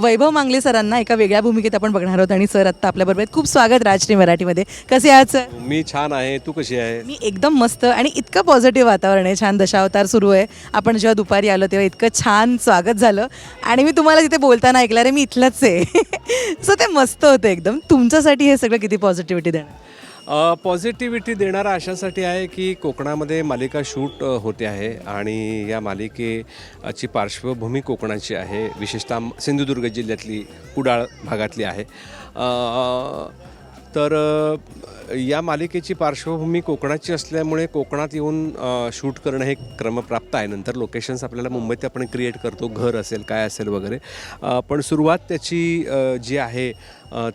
वैभव मांगले सरांना एका वेगळ्या भूमिकेत आपण बघणार आहोत आणि सर आत्ता आपल्याबरोबर आहेत खूप स्वागत राजश्री मराठीमध्ये. कसे आहात सर? मी छान आहे. तू कशी आहे? मी एकदम मस्त आणि इतकं पॉझिटिव्ह वातावरण आहे. छान दशावतार सुरू आहे. आपण जेव्हा दुपारी आलो तेव्हा इतकं छान स्वागत झालं. आणि मी तुम्हाला तिथे बोलताना ऐकलं रे मी इथलंच आहे. सो ते मस्त होतं एकदम. तुमच्यासाठी हे सगळं किती पॉझिटिव्हिटी देणार? पॉझिटिव्हिटी देणारा अशासाठी आहे की कोकणामध्ये मालिका शूट होते आहे आणि या मालिकेची पार्श्वभूमी कोकणाची आहे. विशेषतः सिंधुदुर्ग जिल्ह्यातली कुडाळ भागातली आहे. तर या मालिकेची पार्श्वभूमी कोकणाची असल्यामुळे कोकणात येऊन शूट करणं हे क्रमप्राप्त आहे. नंतर लोकेशन्स आपल्याला मुंबईत आपण क्रिएट करतो. घर असेल काय असेल वगैरे. पण सुरुवात त्याची जी आहे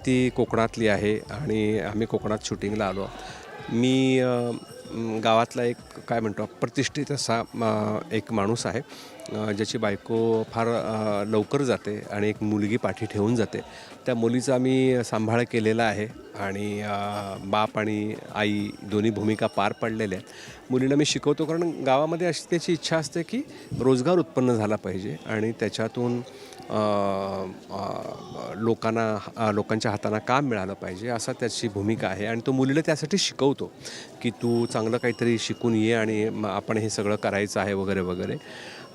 ती कोकणातली आहे आणि आम्ही कोकणात शूटिंगला आलो. मी गावातला एक काय म्हणतो प्रतिष्ठित असा एक माणूस आहे. ज्याची बायको फार लवकर जाते आणि एक मुलगी पाठी ठेवून जाते. त्या मुलीचा मी सांभाळ केलेला आहे आणि बाप आणि आई दोन्ही भूमिका पार पडलेल्या आहेत. मुलीला मी शिकवतो कारण गावामध्ये अशी त्याची इच्छा असते की रोजगार उत्पन्न झाला पाहिजे आणि त्याच्यातून लोकांना लोकांच्या हाताना काम मिळालं पाहिजे असा त्याची भूमिका आहे आणि तो मुलीला त्यासाठी शिकवतो की तू चांगलं काहीतरी शिकून ये आणि आपण हे सगळं करायचं आहे वगैरे वगैरे.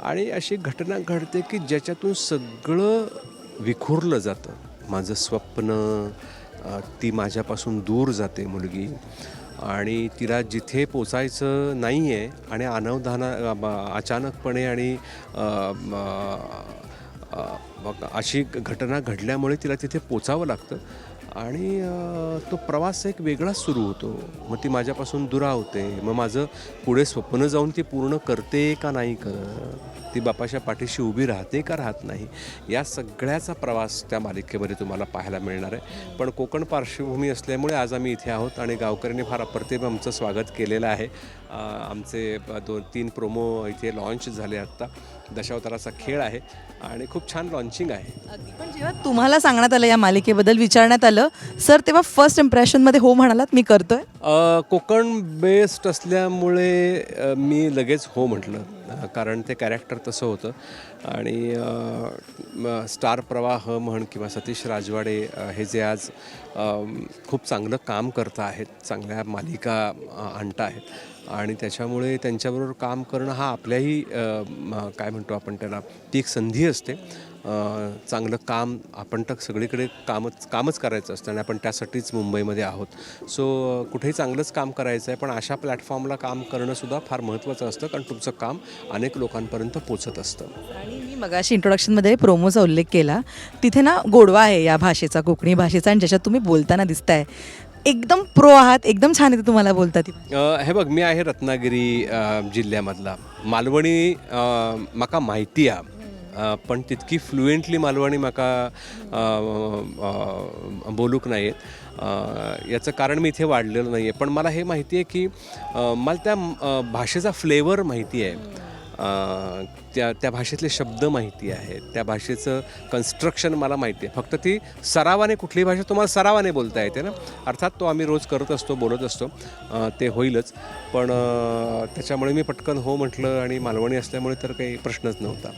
आणि अशी घटना घडते की ज्याच्यातून सगळं विखुरलं जातं. माझं स्वप्न ती माझ्यापासून दूर जाते मुलगी. आणि तिला जिथे पोचायचं नाही आहे आणि अनवधाना अचानकपणे आणि अशी घटना घडल्यामुळे तिला तिथे पोचावं लागतं. आणि तो प्रवास एक वेगळाच सुरू होतो. मग ती माझ्यापासून दुरावते. मग माझं पुढे स्वप्न जाऊन ती पूर्ण करते का नाही करत? ती बापाच्या पाठीशी उभी राहते का राहत नाही? या सगळ्याचा प्रवास त्या मालिकेमध्ये तुम्हाला पाहायला मिळणार आहे. पण कोकण पार्श्वभूमी असल्यामुळे आज आम्ही इथे आहोत आणि गावकऱ्यांनी फार अप्रतिम आमचं स्वागत केलेलं आहे. आमचे दोन तीन प्रोमो इथे लॉन्च झाले आत्ता दशावताराचा खेळ आहे आणि खूप छान लॉन्चिंग आहे. पण जेव्हा तुम्हाला सांगण्यात आलं या मालिकेबद्दल विचारण्यात आलं सर तेव्हा फर्स्ट इम्प्रेशनमध्ये हो म्हणालात मी करतोय. कोकण बेस्ड असल्यामुळे मी लगेच हो म्हटलं. कारण ते कॅरेक्टर तसं होतं. आणि स्टार प्रवाह म्हण किंवा सतीश राजवाडे हे जे आज खूप चांगलं काम करत आहेत चांगल्या मालिका आणत आहेत आणि त्याच्यामुळे त्यांच्याबरोबर काम करणं हा आपल्याही काय म्हणतो आपण त्याला ती एक संधी असते. चांगलं काम आपण तर सगळीकडे कामच कामच करायचं असतं आणि आपण त्यासाठीच मुंबईमध्ये आहोत. सो कुठेही चांगलंच काम करायचं आहे पण अशा प्लॅटफॉर्मला काम करणंसुद्धा फार महत्त्वाचं असतं कारण तुमचं काम अनेक लोकांपर्यंत पोचत असतं. आणि मी मगाशी इंट्रोडक्शनमध्ये प्रोमोचा उल्लेख केला. तिथे ना गोडवा आहे या भाषेचा कोकणी भाषेचा आणि ज्याच्यात तुम्ही बोलताना दिसताय. एकदम प्रो आहात एकदम छान येते तुम्हाला बोलता ती. अ, हे बघ मी आहे रत्नागिरी जिल्ह्यामधला. मालवणी अ, म्हाका माहिती आहे. पण तितकी फ्लुएंटली मालवणी म्हाका बोलूक नाही याचं कारण मी इथे वाढलेलं नाही आहे पण मला हे माहिती आहे की मला त्या भाषेचा फ्लेवर माहिती आहे त्या त्या भाषेतले शब्द माहिती आहेत त्या भाषेचं कन्स्ट्रक्शन मला माहिती आहे. फक्त ती सरावाने कुठली भाषा तुम्हाला सरावाने बोलता येते ना? अर्थात तो आम्ही रोज करत असतो बोलत असतो. ते होईलच. पण त्याच्यामुळे मी पटकन हो म्हटलं आणि मालवणी असल्यामुळे तर काही प्रश्नच नव्हता.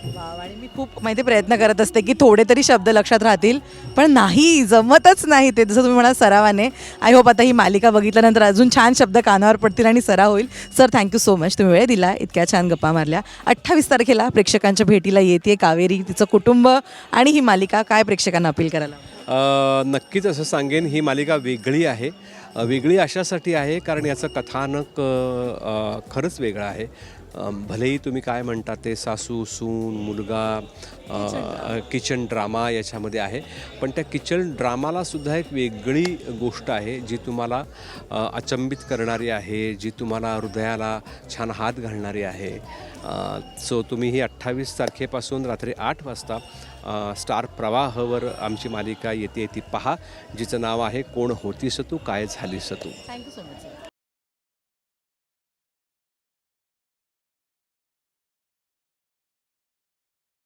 आणि मी खूप माहिती प्रयत्न करत असते की थोडे तरी शब्द लक्षात राहतील पण नाही जमतच नाही ते. जसं तुम्ही म्हणा सरावाने. आय होप आता ही मालिका बघितल्यानंतर अजून छान शब्द कानावर पडतील आणि सराव होईल. सर थँक्यू सो मच तुम्ही वेळ दिला. इतक्या छान गप्पा मारल्या. अठ्ठावीस तारखेला प्रेक्षकांच्या भेटीला येते कावेरी तिचं कुटुंब आणि ही मालिका काय प्रेक्षकांना अपील करायला अ, नक्कीच असं सांगेन ही मालिका वेगळी आहे. अ, वेगळी अशासाठी आहे कारण याचं कथानक अ, अ, खरंच वेगळं आहे. भलेही तुम्ही काय म्हणता ते सासू सून मुलगा किचन ड्रामा याच्यामध्ये आहे. पण त्या किचन ड्रामाला सुद्धा एक वेगळी गोष्ट आहे जी तुम्हाला अचंबित करणारी आहे जी तुम्हाला हृदयाला छान हात घालणारी आहे. सो तुम्ही ही अठ्ठावीस तारखेपासून रात्री आठ वाजता स्टार प्रवाहवर आमची मालिका येते ती पहा जिचं नाव आहे कोण होतीस तू काय झालीस तू. Thank you so much